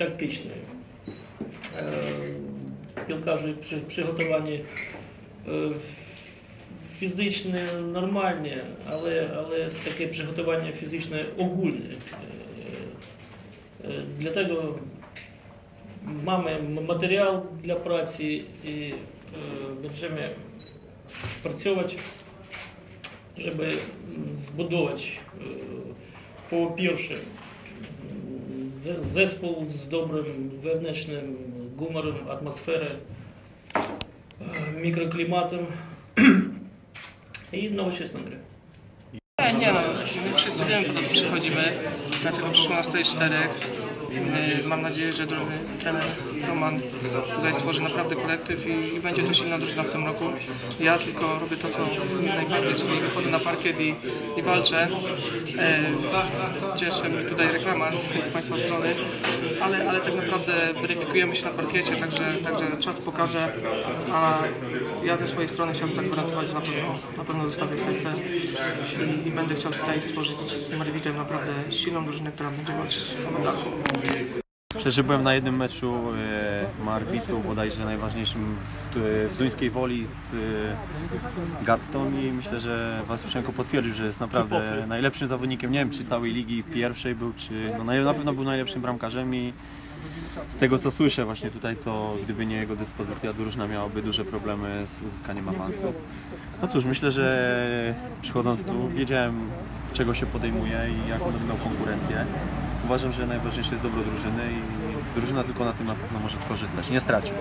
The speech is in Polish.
тактичної. Е, Він каже, при приготуванні е, фізичне нормальне, але але таке приготування фізичне огульне. Е, для того мами матеріал для праці і будемо працювати, щоб збудовувати по zespół z dobrym wewnętrznym humorem, atmosferą, e, mikroklimatem i nowoczesną grę. Nie, nie my wszyscy wiemy, przychodzimy. Dlatego przyszło nas. Mam nadzieję, że drugi trener Roman tutaj stworzy naprawdę kolektyw i, i będzie to silna drużyna w tym roku. Ja tylko robię to, co najbardziej, czyli wychodzę na parkiet i, i walczę. Yy, Cieszę mnie tutaj reklama z, z Państwa strony, ale, ale tak naprawdę weryfikujemy się na parkiecie, także, także czas pokaże. A ja ze swojej strony chciałbym tak gwarantować, na pewno, na pewno zostawię serce i, i będę chciał tutaj stworzyć z naprawdę silną drużynę, która będzie walczyć o. Że byłem na jednym meczu e, Marbitu, bodajże najważniejszym w, w duńskiej woli z e, i myślę, że Wasjuszczenko potwierdził, że jest naprawdę najlepszym zawodnikiem, nie wiem czy całej ligi pierwszej był, czy no, na pewno był najlepszym bramkarzem i z tego co słyszę właśnie tutaj, to gdyby nie jego dyspozycja, drużyna miałaby duże problemy z uzyskaniem awansu. No cóż, myślę, że przychodząc tu wiedziałem czego się podejmuje i jaką będą miał konkurencję. Uważam, że najważniejsze jest dobro drużyny i drużyna tylko na tym na pewno może skorzystać, nie straci.